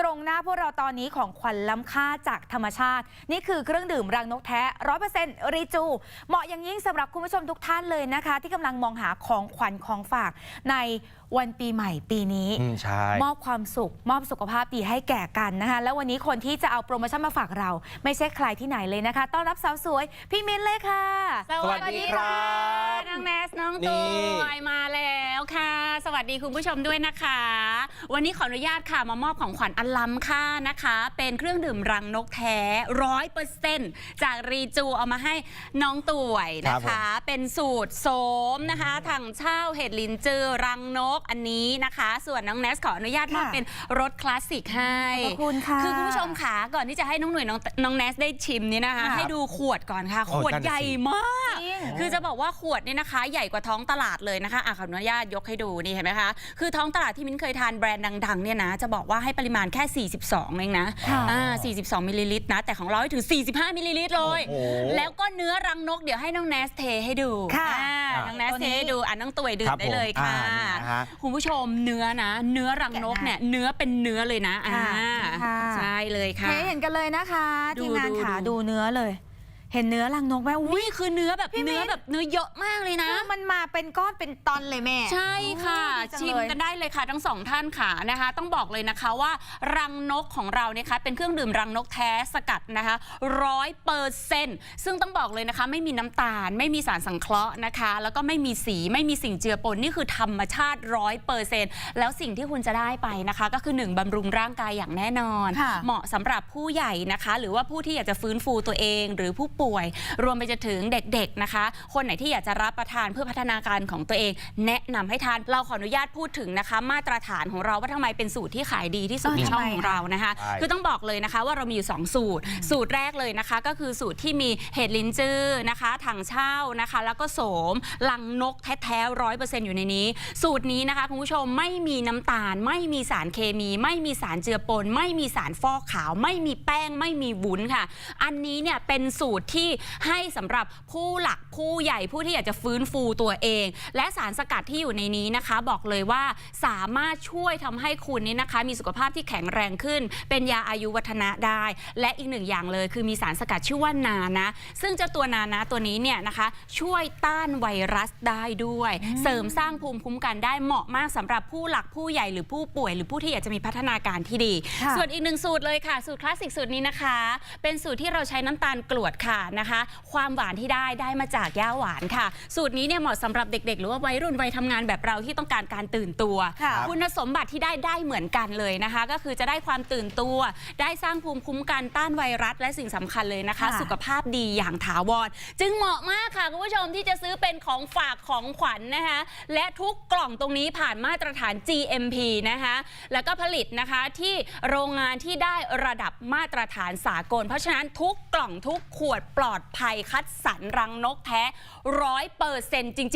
ตรงหน้าพวกเราตอนนี้ของขวัญล้ำค่าจากธรรมชาติ นี่คือเครื่องดื่มรังนกแท้ร้อยเปอร์เซ็นต์รีจู เหมาะอย่างยิ่งสำหรับคุณผู้ชมทุกท่านเลยนะคะ ที่กำลังมองหาของขวัญของฝากในวันปีใหม่ปีนี้ อืมใช่ มอบความสุข มอบสุขภาพดีให้แก่กันนะคะ แล้ววันนี้คนที่จะเอาโปรโมชั่นมาฝากเรา ไม่ใช่ใครที่ไหนเลยนะคะ ต้อนรับสาวสวย พี่มิ้นเลยค่ะ สวัสดีครับ น้องแนสน้องนี่ตัวมาแล้วค่ะ สวัสดีคุณผู้ชมด้วยนะคะ วันนี้ขออนุญาตค่ะมามอบของขวัญอันล้ำค่านะคะ เป็นเครื่องดื่มรังนกแท้ร้อยเปอร์เซ็นต์จากรีจูเอามาให้น้องต่วยนะคะเป็นสูตรโสมนะคะถังเช่าเห็ดลินจือรังนกอันนี้นะคะ ส่วนน้องแนสขออนุญาตมอบค่ะเป็นรสคลาสสิกให้ขอบคุณค่ะคือคุณผู้ชมขาก่อนที่จะให้น้องหน่วยน้องน้องแนสได้ชิมเนี่ยนะคะค่ะให้ดูขวดก่อนค่ะ โอ้ขวดนั่นน่ะใหญ่สิ มากจริง คือจะบอกว่าขวดเนี่ยนะคะ ใหญ่กว่าท้องตลาดเลยนะคะอะขออนุญาตยกให้ดูนี่เห็นไหมคะ คือท้องตลาดที่มิ้นเคยทานแบรนด์ดังๆเนี่ยนะ จะบอกว่าให้ปริมาณแค่ 42เองนะค่ะอ่า42มิลลิลิตรนะ แต่ของเราให้ถึง 45มิลลิลิตรเลยโอ้โหแล้วก็เนื้อรังนกเดี๋ยวให้น้องแนสเทให้ดูค่ะอ่าอะน้องแนสตัวเทนี้ให้ดูอะน้องตุ๋ยดื่ครัมบได้เลยค่ะผมอ่านี่นะฮะคุณผู้ชมเนื้อนะ เนื้อรังนกเนี่ยเนื้อเป็นเนื้อเลยนะอ่าค่ะใช่เลยค่ะเห็นเห็นกันเลยนะคะดูทีมงานดูขาดูดูเนื้อเลย เห็นเนื้อรังนกไหมอุ้ยนี่คือเนื้อแบบพี่มิ้นเนื้อแบบเนื้อเยอะมากเลยนะ คือมันมาเป็นก้อนเป็นตอนเลยแม่ ใช่ค่ะ โอ้ยดีจังชิมเลยกันได้เลยค่ะ ทั้งสองท่านค่ะนะคะ ต้องบอกเลยนะคะว่ารังนกของเราเนี่ยคะเป็นเครื่องดื่มรังนกแท้สกัดนะคะร้อยเปอร์เซ็นต์ซึ่งต้องบอกเลยนะคะ ไม่มีน้ำตาล ไม่มีสารสังเคราะห์นะคะ แล้วก็ไม่มีสีไม่มีสิ่งเจือปนนี่คือธรรมชาติร้อยเปอร์เซ็นต์แล้วสิ่งที่คุณจะได้ไปนะคะ ก็คือหนึ่งบำรุงร่างกายอย่างแน่นอน ค่ะ เหมาะสำหรับผู้ใหญ่นะคะ หรือว่าผู้ที่อยากจะฟื้นฟูตัวเอง หรือผู้ป่วย รวมไปจนถึงเด็กๆนะคะ คนไหนที่อยากจะรับประทานเพื่อพัฒนาการของตัวเอง แนะนำให้ทานเราขออนุญาตพูดถึงนะคะ มาตรฐานของเราว่าทำไมเป็นสูตรที่ขายดีที่สุดเออในช่องทำไมของเรานะคะใช่คือต้องบอกเลยนะคะว่าเรามีอยู่ 2 สูตร สูตรแรกเลยนะคะ ก็คือสูตรที่มีเห็ดลินจื้อนะคะถังเช่านะคะ แล้วก็โสมลังนกแท้ๆร้อยเปอร์เซ็นต์อยู่ในนี้ สูตรนี้นะคะคุณผู้ชมไม่มีน้ำตาล ไม่มีสารเคมี ไม่มีสารเจือปน ไม่มีสารฟอกขาว ไม่มีแป้งไม่มีวุ้นค่ะ อันนี้เนี่ยเป็นสูตรที่ให้สำหรับผู้หลักผู้ใหญ่ผู้ที่อยากจะฟื้นฟูตัวเอง และสารสกัดที่อยู่ในนี้นะคะ บอกเลยว่าสามารถช่วยทำให้คุณนี่นะคะ มีสุขภาพที่แข็งแรงขึ้น เป็นยาอายุวัฒนะได้ และอีกหนึ่งอย่างเลย คือมีสารสกัดชื่อว่านานะ ซึ่งเจ้าตัวนานะตัวนี้เนี่ยนะคะ ช่วยต้านไวรัสได้ด้วย เสริมสร้างภูมิคุ้มกันได้เหมาะมากสำหรับผู้หลักผู้ใหญ่หรือผู้ป่วย หรือผู้ที่อยากจะมีพัฒนาการที่ดีค่ะส่วนอีกหนึ่งสูตรเลยค่ะ สูตรคลาสสิกสูตรนี้นะคะ เป็นสูตรที่เราใช้น้ำตาลกรวดค่ะนะคะ ความหวานที่ได้ได้มาจากย่าหวานค่ะ สูตรนี้เนี่ยเหมาะสำหรับเด็ก ๆ หรือว่าวัยรุ่นวัยทำงานแบบเราที่ต้องการการตื่นตัว ค่ะคุณสมบัติที่ได้ได้เหมือนกันเลยนะคะ ก็คือจะได้ความตื่นตัว ได้สร้างภูมิคุ้มกันต้านไวรัส และสิ่งสำคัญเลยนะคะ ค่ะ สุขภาพดีอย่างถาวร จึงเหมาะมากค่ะคุณผู้ชมที่จะซื้อเป็นของฝากของขวัญนะคะ และทุกกล่องตรงนี้ผ่านมาตรฐาน GMP นะคะ แล้วก็ผลิตนะคะที่โรงงานที่ได้ระดับมาตรฐานสากล เพราะฉะนั้นทุกกล่องทุกขวดปลอดภัยคัดสรรรังนกแท้ร้อยเปอร์เซ็นต์จริง